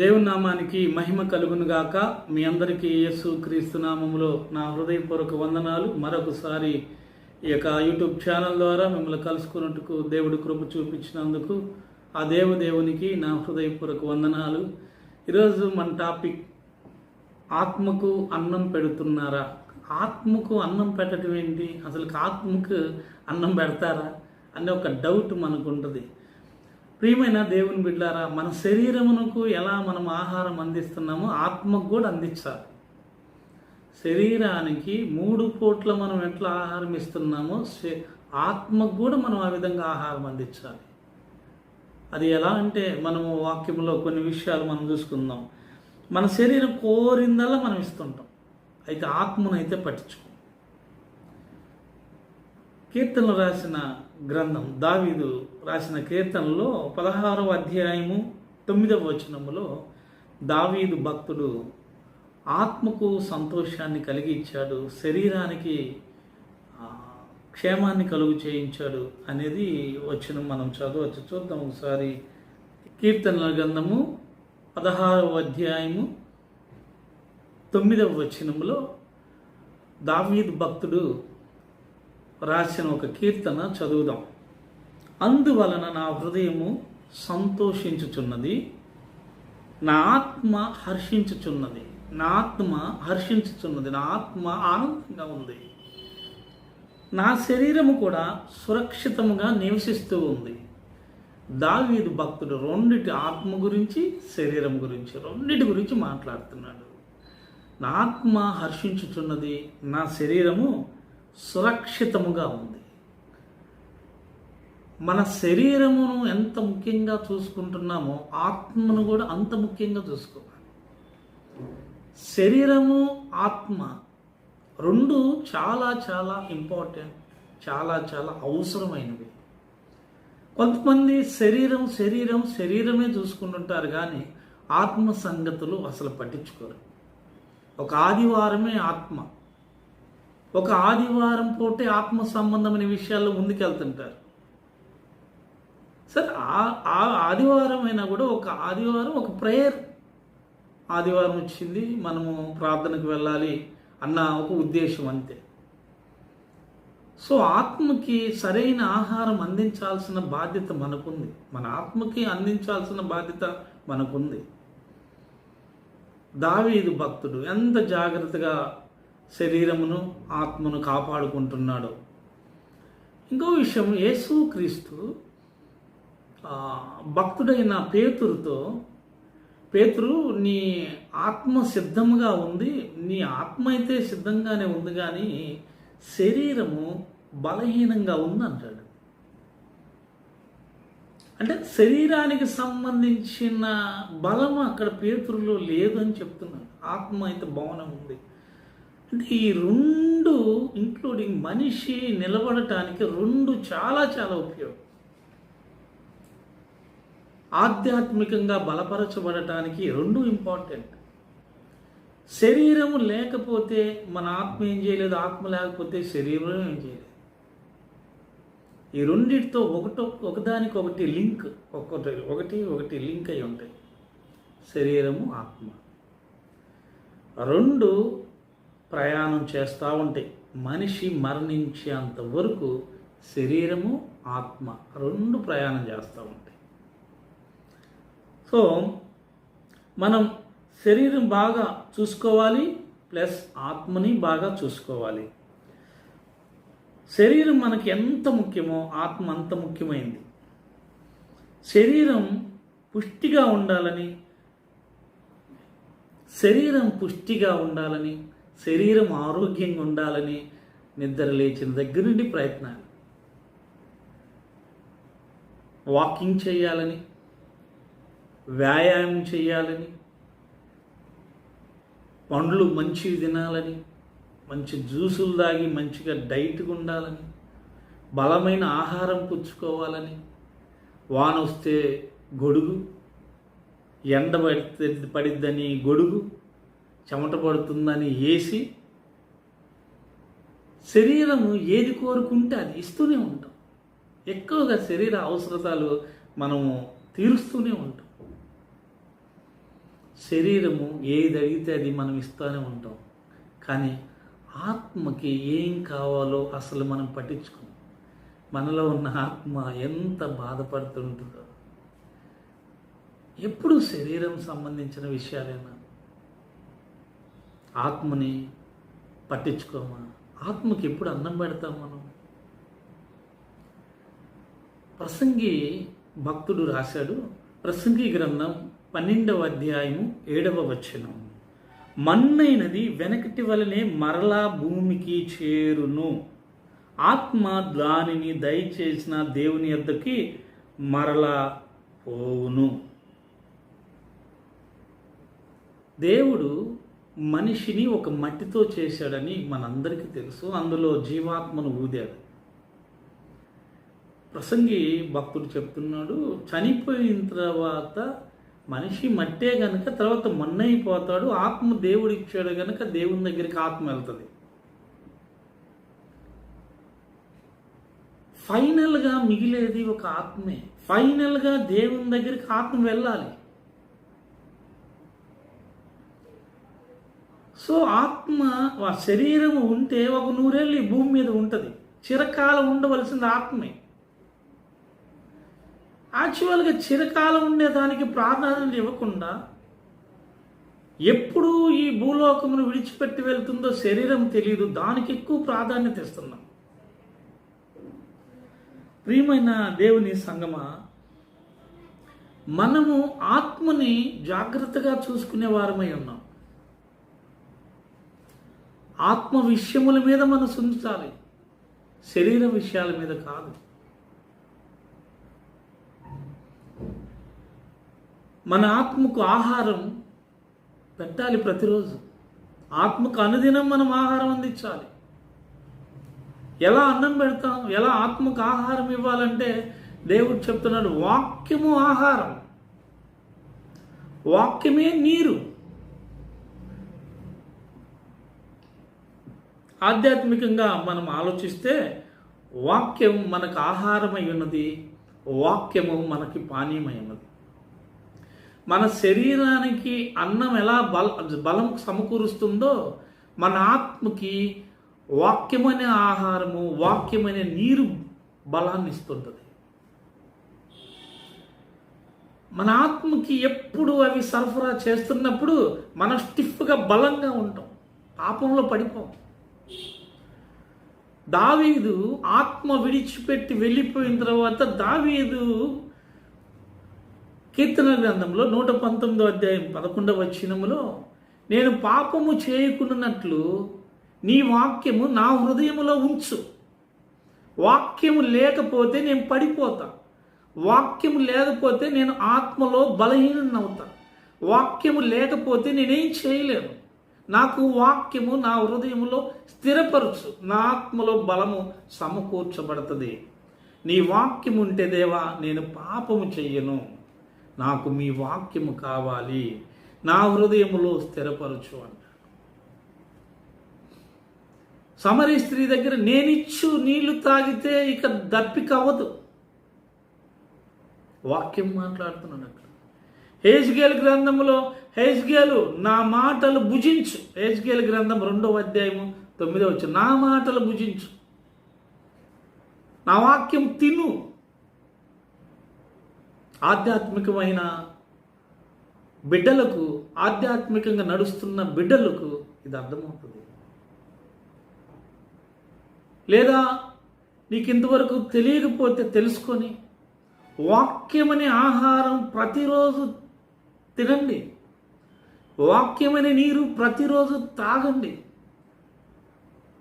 దేవుని నామానికి మహిమ కలుగును గాక. మీ అందరికీ యేసు క్రీస్తు నామములో నా హృదయపూర్వక వందనాలు. మరొకసారి ఈ యొక్క యూట్యూబ్ ఛానల్ ద్వారా మిమ్మల్ని కలుసుకున్నట్టుకు దేవుడు కృప చూపించినందుకు ఆ దేవు దేవునికి నా హృదయపూర్వక వందనాలు. ఈరోజు మన టాపిక్ ఆత్మకు అన్నం పెడుతున్నారా? ఆత్మకు అన్నం పెట్టడం ఏంటి? అసలు ఆత్మకు అన్నం పెడతారా? అనే ఒక డౌట్ మనకు ఉంటుంది. ప్రియమైన దేవుని బిడ్డారా మన శరీరమునకు ఎలా మనం ఆహారం అందిస్తున్నామో ఆత్మకు కూడా అందించాలి. శరీరానికి మూడు పూట్ల మనం ఎట్లా ఆహారం ఇస్తున్నామో ఆత్మకు కూడా మనం ఆ విధంగా ఆహారం అందించాలి. అది ఎలా అంటే మనము వాక్యంలో కొన్ని విషయాలు మనం చూసుకుందాం. మన శరీరం కోరిందల్లా మనం ఇస్తుంటాం. అయితే ఆత్మను అయితే పట్టించుకో. కీర్తనలు రాసిన గ్రంథం దావీదు రాసిన కీర్తనలో పదహారవ అధ్యాయము తొమ్మిదవ వచనములో దావీదు భక్తుడు ఆత్మకు సంతోషాన్ని కలిగి ఇచ్చాడు శరీరానికి క్షేమాన్ని కలుగు చేయించాడు అనేది వచ్చిన మనం చదవచ్చు. చూద్దాం ఒకసారి కీర్తనల గ్రంథము పదహారవ అధ్యాయము తొమ్మిదవ వచనములో దావీదు భక్తుడు రాసిన ఒక కీర్తన చదువుదాం. అందువలన నా హృదయము సంతోషించుచున్నది నా ఆత్మ హర్షించుచున్నది నా ఆత్మ హర్షించుచున్నది నా ఆత్మ ఆనందంగా ఉంది. నా శరీరము కూడా సురక్షితముగా నివసిస్తూ ఉంది. దావీదు భక్తుడు రెండిటి ఆత్మ గురించి శరీరం గురించి రెండిటి గురించి మాట్లాడుతున్నాడు. నా ఆత్మ హర్షించుచున్నది నా శరీరము సురక్షితముగా ఉంది. మన శరీరమును ఎంత ముఖ్యంగా చూసుకుంటున్నామో ఆత్మను కూడా అంత ముఖ్యంగా చూసుకోవాలి. శరీరము ఆత్మ రెండు చాలా చాలా ఇంపార్టెంట్ చాలా చాలా అవసరమైనవి. కొంతమంది శరీరం శరీరం శరీరమే చూసుకుంటుంటారు కానీ ఆత్మ సంగతులు అసలు పట్టించుకోరు. ఒక ఆదివారమే ఆత్మ. ఒక ఆదివారం పూటే ఆత్మ సంబంధమైన విషయాల్లో ముందుకెళ్తుంటారు. సార్ ఆ- ఆ ఆదివారం అయినా కూడా ఒక ఆదివారం ఒక ప్రేయర్ ఆదివారం వచ్చింది మనము ప్రార్థనకు వెళ్ళాలి అన్న ఒక ఉద్దేశం అంతే. సో ఆత్మకి సరైన ఆహారం అందించాల్సిన బాధ్యత మనకుంది. మన ఆత్మకి అందించాల్సిన బాధ్యత మనకుంది. దావీదు భక్తుడు ఎంత జాగ్రత్తగా శరీరమును ఆత్మను కాపాడుకుంటున్నాడు. ఇంకో విషయం యేసు క్రీస్తు భక్తుడైన పేతురుతో పేతురు నీ ఆత్మ సిద్ధంగా ఉంది నీ ఆత్మ అయితే సిద్ధంగానే ఉంది కానీ శరీరము బలహీనంగా ఉంది అంటాడు అంటే శరీరానికి సంబంధించిన బలం అక్కడ పేతురులో లేదని చెప్తున్నాడు. ఆత్మ అయితే భవనం ఉంది. ఈ రెండు ఇంక్లూడింగ్ మనిషి నిలబడటానికి రెండు చాలా చాలా ఉపయోగం. ఆధ్యాత్మికంగా బలపరచబడటానికి రెండు ఇంపార్టెంట్ శరీరము లేకపోతే మన ఆత్మ ఏం చేయలేదు ఆత్మ లేకపోతే శరీరం ఏం చేయలేదు. ఈ రెండిటితో ఒకటో ఒకదానికి ఒకటి లింక్ ఒకటి ఒకటి ఒకటి లింక్ అయి ఉంటాయి. శరీరము ఆత్మ. రెండు ప్రయాణం చేస్తూ ఉంటాయి మనిషి మరణించేంత వరకు శరీరము ఆత్మ రెండు ప్రయాణం చేస్తూ ఉంటాయి. సో మనం శరీరం బాగా చూసుకోవాలి ప్లస్ ఆత్మని బాగా చూసుకోవాలి. శరీరం మనకి ఎంత ముఖ్యమో ఆత్మ అంత ముఖ్యమైంది. శరీరం పుష్టిగా ఉండాలని శరీరం పుష్టిగా ఉండాలని శరీరం ఆరోగ్యంగా ఉండాలని నిద్ర లేచిన దగ్గర నుండి ప్రయత్నాలు. వాకింగ్ చేయాలని వ్యాయామం చేయాలని పండ్లు మంచివి తినాలని మంచి జ్యూసులు తాగి మంచిగా డైట్గా ఉండాలని బలమైన ఆహారం పుచ్చుకోవాలని వాన వస్తే గొడుగు ఎండ పడిద్దని గొడుగు చెమట పడుతుందని వేసి శరీరము ఏది కోరుకుంటే అది ఇస్తూనే ఉంటాం. ఎక్కువగా శరీర అవసరతలు మనము తీరుస్తూనే ఉంటాం. శరీరము ఏది అడిగితే అది మనం ఇస్తూనే ఉంటాం. కానీ ఆత్మకి ఏం కావాలో అసలు మనం పట్టించుకోం మనలో ఉన్న ఆత్మ ఎంత బాధపడుతుంటుందో. ఎప్పుడు శరీరం సంబంధించిన విషయాలైనా ఆత్మని పట్టించుకోమా? ఆత్మకి ఎప్పుడు అన్నం పెడతాం మనం? ప్రసంగి భక్తుడు రాశాడు ప్రసంగి గ్రంథం పన్నెండవ అధ్యాయము ఏడవ వచనం. మన్నైనది వెనకటి వలనే మరలా భూమికి చేరును. ఆత్మ దానిని దయచేసిన దేవుని యొద్దకి మరలా పోవును. దేవుడు మనిషిని ఒక మట్టితో చేశాడని మనందరికీ తెలుసు. అందులో జీవాత్మను ఊదాడు. ప్రసంగి భక్తుడు చెప్తున్నాడు చనిపోయిన తర్వాత మనిషి మట్టే గనక తర్వాత మన్నైపోతాడు. ఆత్మ దేవుడు ఇచ్చాడు గనక దేవుని దగ్గరికి ఆత్మ వెళ్తుంది. ఫైనల్గా మిగిలేది ఒక ఆత్మే. ఫైనల్గా దేవుని దగ్గరికి ఆత్మ వెళ్ళాలి. సో ఆత్మ ఆ శరీరం ఉంటే ఒక నూరేళ్ళు ఈ భూమి మీద ఉంటుంది. చిరకాలం ఉండవలసింది ఆత్మే. యాక్చువల్గా చిరకాలం ఉండేదానికి ప్రాధాన్యత ఇవ్వకుండా ఎప్పుడు ఈ భూలోకమును విడిచిపెట్టి వెళ్తుందో శరీరం తెలియదు దానికి ఎక్కువ ప్రాధాన్యత ఇస్తున్నాం. ప్రియమైన దేవుని సంగమ మనము ఆత్మని జాగ్రత్తగా చూసుకునే వారమై ఉన్నాం. ఆత్మ విషయముల మీద మనసు ఉంచాలి. శరీర విషయాల మీద కాదు. మన ఆత్మకు ఆహారం పెట్టాలి ప్రతిరోజు. ఆత్మకు అనుదినం మనం ఆహారం అందించాలి. ఎలా అన్నం పెడతాం ఎలా ఆత్మకు ఆహారం ఇవ్వాలంటే దేవుడు చెప్తున్నాడు వాక్యము ఆహారం. వాక్యమే నీరు. ఆధ్యాత్మికంగా మనం ఆలోచిస్తే వాక్యం మనకు ఆహారమై ఉన్నది వాక్యము మనకి పానీయమై ఉన్నది. మన శరీరానికి అన్నం ఎలా బల బలం సమకూరుస్తుందో మన ఆత్మకి వాక్యమనే ఆహారము వాక్యమనే నీరు బలాన్ని ఇస్తుంటుంది. మన ఆత్మకి ఎప్పుడు అవి సరఫరా చేస్తున్నప్పుడు మనం స్టిఫ్గా బలంగా ఉంటాం. పాపంలో పడిపోం. దావీదు ఆత్మ విడిచిపెట్టి వెళ్ళిపోయిన తర్వాత దావీదు కీర్తన గ్రంథంలో నూట పంతొమ్మిదో అధ్యాయం పదకొండవ వచనములో నేను పాపము చేయకున్నట్లు నీ వాక్యము నా హృదయములో ఉంచు. వాక్యము లేకపోతే నేను పడిపోతా. వాక్యము లేకపోతే నేను ఆత్మలో బలహీనవుతా వాక్యము లేకపోతే నేనేం చేయలేను. నాకు వాక్యము నా హృదయములో స్థిరపరచు. నా ఆత్మలో బలము సమకూర్చబడుతుంది. నీ వాక్యం ఉంటే దేవా నేను పాపము చెయ్యను. నాకు మీ వాక్యము కావాలి. నా హృదయములో స్థిరపరచు అంట. సమరి స్త్రీ దగ్గర నేనిచ్చు నీళ్ళు తాగితే ఇక దప్పిక అవ్వదు. వాక్యం మాట్లాడుతున్నాను అక్కడ. హేజ్గేల్ గ్రంథములో హెజ్గేలు నా మాటలు భుజించు. హెజ్గేలు గ్రంథం రెండవ అధ్యాయము తొమ్మిదో వచ్చు నా మాటలు భుజించు. నా వాక్యం తిను. ఆధ్యాత్మికమైన బిడ్డలకు ఆధ్యాత్మికంగా నడుస్తున్న బిడ్డలకు ఇది అర్థమవుతుంది. లేదా నీకు ఇంతవరకు తెలియకపోతే తెలుసుకొని వాక్యమనే ఆహారం ప్రతిరోజు తినండి. వాక్యమైన నీరు ప్రతిరోజు తాగండి.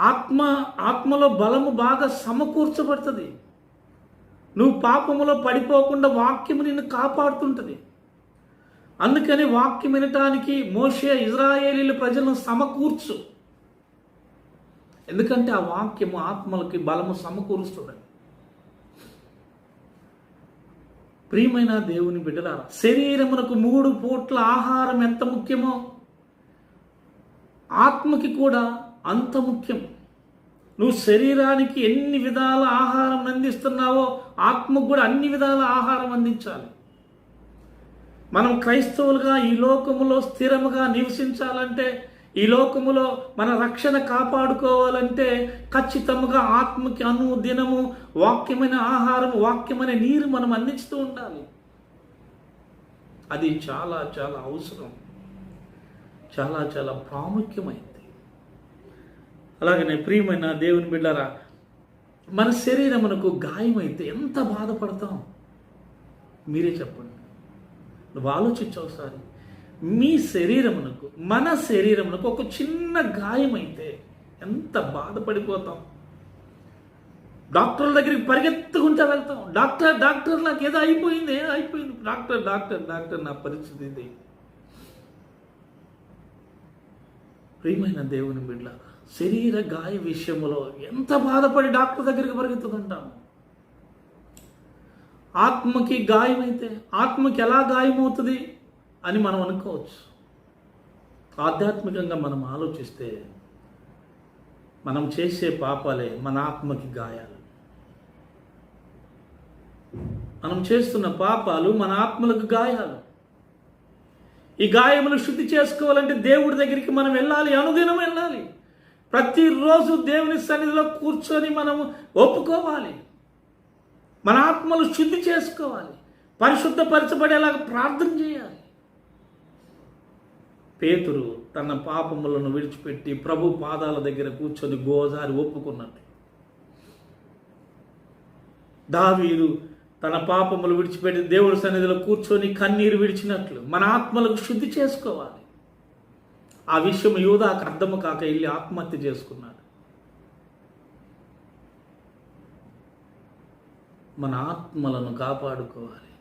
ఆత్మ ఆత్మలో బలము బాగా సమకూర్చబడుతుంది. నువ్వు పాపములో పడిపోకుండా వాక్యము నిన్ను కాపాడుతుంటుంది. అందుకని వాక్యం వినటానికి మోషే ఇజ్రాయేలీల ప్రజలను సమకూర్చు. ఎందుకంటే ఆ వాక్యము ఆత్మలకి బలము సమకూరుస్తుంది. ప్రియమైన దేవుని బిడ్డలారా శరీరమునకు మూడు పూట్ల ఆహారం ఎంత ముఖ్యమో ఆత్మకి కూడా అంత ముఖ్యం. నువ్వు శరీరానికి ఎన్ని విధాల ఆహారం అందిస్తున్నావో ఆత్మకు కూడా అన్ని విధాల ఆహారం అందించాలి. మనం క్రైస్తవులుగా ఈ లోకములో స్థిరముగా నివసించాలంటే ఈ లోకములో మన రక్షణ కాపాడుకోవాలంటే ఖచ్చితంగా ఆత్మకి అను దినము వాక్యమైన ఆహారం వాక్యమైన నీరు మనం అందిస్తూ ఉండాలి. అది చాలా చాలా అవసరం. చాలా చాలా ప్రాముఖ్యమైంది. అలాగనే ప్రియమైన దేవుని బిడ్డరా మన శరీరమునకు గాయమైతే ఎంత బాధపడతాం? మీరే చెప్పండి. నువ్వు ఆలోచించవు ఒకసారి. మీ శరీరమునకు మన శరీరమునకు ఒక చిన్న గాయమైతే ఎంత బాధపడిపోతాం. డాక్టర్ల దగ్గరికి పరిగెత్తుకుంటా వెళ్తాం. డాక్టర్ డాక్టర్ నాకు ఏదో అయిపోయింది ఏదో అయిపోయింది. డాక్టర్ డాక్టర్ డాక్టర్ నా పరిస్థితి ఇది. ప్రియమైన దేవుని బిడ్డ శరీర గాయ విషయంలో ఎంత బాధపడి డాక్టర్ దగ్గరికి పరిగెత్తుకుంటాం? ఆత్మకి గాయమైతే ఆత్మకి ఎలా గాయమవుతుంది? అని మనం అనుకోవచ్చు. ఆధ్యాత్మికంగా మనం ఆలోచిస్తే మనం చేసే పాపాలే మన ఆత్మకి గాయాలు. మనం చేస్తున్న పాపాలు మన ఆత్మలకు గాయాలు. ఈ గాయములు శుద్ధి చేసుకోవాలంటే దేవుడి దగ్గరికి మనం వెళ్ళాలి అనుదినం వెళ్ళాలి. ప్రతిరోజు దేవుని సన్నిధిలో కూర్చొని మనం ఒప్పుకోవాలి. మన ఆత్మలు శుద్ధి చేసుకోవాలి. పరిశుద్ధపరచబడేలాగా ప్రార్థన చేయాలి. పేతురు తన పాపములను విడిచిపెట్టి ప్రభు పాదాల దగ్గర కూర్చొని గోజారి ఒప్పుకున్నట్టు. దావీదు తన పాపములు విడిచిపెట్టి దేవుడి సన్నిధిలో కూర్చొని కన్నీరు విడిచినట్లు మన ఆత్మలకు శుద్ధి చేసుకోవాలి. ఆ విషయం యూదాకు అర్థము కాక వెళ్ళి ఆత్మహత్య చేసుకున్నాడు. మన ఆత్మలను కాపాడుకోవాలి.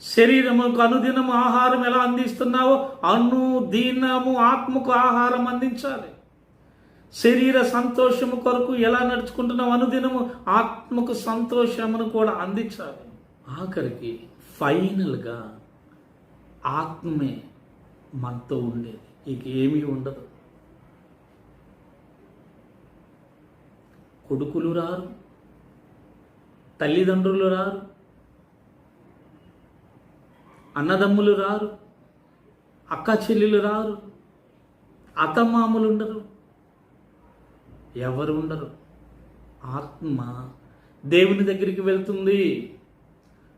శరీరముకు అనుదినము ఆహారం ఎలా అందిస్తున్నావో అనుదినము ఆత్మకు ఆహారం అందించాలి. శరీర సంతోషము కొరకు ఎలా నడుచుకుంటున్నావు అనుదినము ఆత్మకు సంతోషమును కూడా అందించాలి. ఆఖరికి ఫైనల్గా ఆత్మే మనతో ఉండేది. ఇక ఏమీ ఉండదు. కొడుకులు రారు తల్లిదండ్రులు రారు అన్నదమ్ములు రారు అక్క చెల్లెలు రారు అత్తమామలు ఉండరు ఎవరు ఉండరు. ఆత్మ దేవుని దగ్గరికి వెళ్తుంది.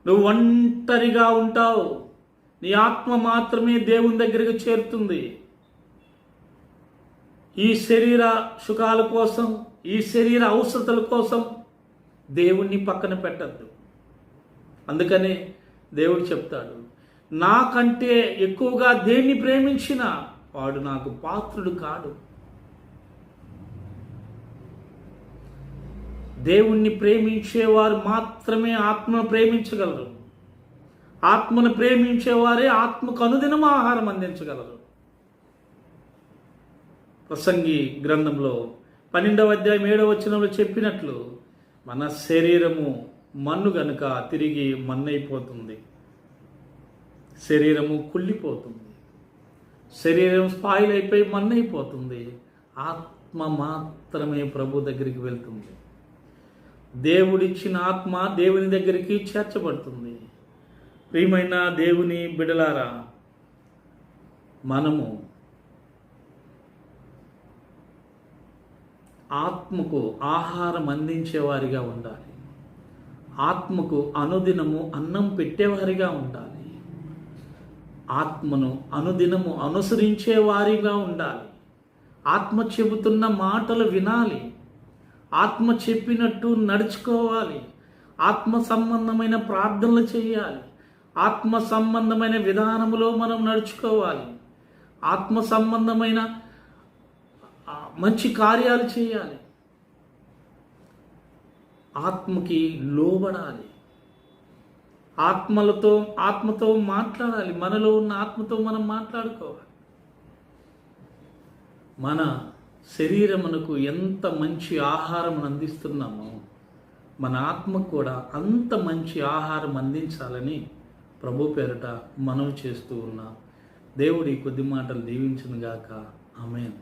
నువ్వు ఒంటరిగా ఉంటావు. నీ ఆత్మ మాత్రమే దేవుని దగ్గరికి చేరుతుంది. ఈ శరీర సుఖాల కోసం ఈ శరీర అవసరతల కోసం దేవుణ్ణి పక్కన పెట్టద్దు. అందుకనే దేవుడు చెప్తాడు నాకంటే ఎక్కువగా దేన్ని ప్రేమించిన వాడు నాకు పాత్రుడు కాడు. దేవుణ్ణి ప్రేమించేవారు మాత్రమే ఆత్మను ప్రేమించగలరు. ఆత్మను ప్రేమించేవారే ఆత్మకు అనుదినం ఆహారం అందించగలరు. ప్రసంగి గ్రంథంలో పన్నెండవ అధ్యాయం ఏడవ వచనంలో చెప్పినట్లు మన శరీరము మన్ను గనుక తిరిగి మన్నైపోతుంది. శరీరము కుళ్ళిపోతుంది. శరీరం స్పాయిల్ అయిపోయి మన్నైపోతుంది. ఆత్మ మాత్రమే ప్రభు దగ్గరికి వెళ్తుంది. దేవుడిచ్చిన ఆత్మ దేవుని దగ్గరికి చేర్చబడుతుంది. ప్రియమైన దేవుని బిడలారా మనము ఆత్మకు ఆహారం అందించేవారిగా ఉండాలి. ఆత్మకు అనుదినము అన్నం పెట్టేవారిగా ఉండాలి. ఆత్మను అనుదినము అనుసరించే వారిగా ఉండాలి. ఆత్మ చెబుతున్న మాటలు వినాలి. ఆత్మ చెప్పినట్టు నడుచుకోవాలి. ఆత్మ సంబంధమైన ప్రార్థనలు చేయాలి. ఆత్మ సంబంధమైన విధానములో మనం నడుచుకోవాలి. ఆత్మ సంబంధమైన మంచి కార్యాలు చేయాలి. ఆత్మకి లోబడాలి. ఆత్మలతో ఆత్మతో మాట్లాడాలి. మనలో ఉన్న ఆత్మతో మనం మాట్లాడుకోవాలి. మన శరీరమునకు ఎంత మంచి ఆహారం అందిస్తున్నామో మన ఆత్మకు కూడా అంత మంచి ఆహారం అందించాలని ప్రభు పేరట మనవి చేస్తూ ఉన్నా. దేవుడి కొద్ది మాటలు దీవించునుగాక. ఆమెను.